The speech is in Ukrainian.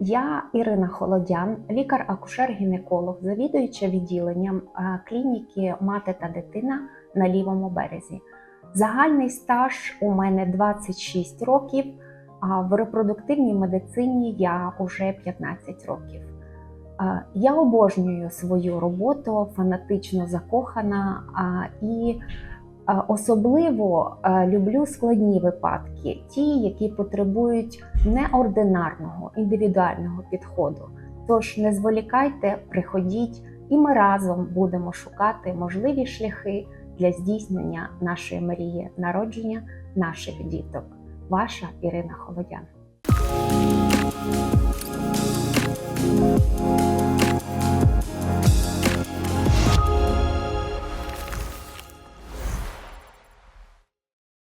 Я Ірина Холодян, лікар-акушер-гінеколог, завідуюча відділенням е, клініки Мати та дитина на лівому березі. Загальний стаж у мене 26 років, а в репродуктивній медицині я вже 15 років. Е, Я обожнюю свою роботу, фанатично закохана і особливо е, люблю складні випадки, ті, які потребують неординарного індивідуального підходу. Тож не зволікайте, приходіть, і ми разом будемо шукати можливі шляхи для здійснення нашої мрії народження наших діток. Ваша Ірина Холодян.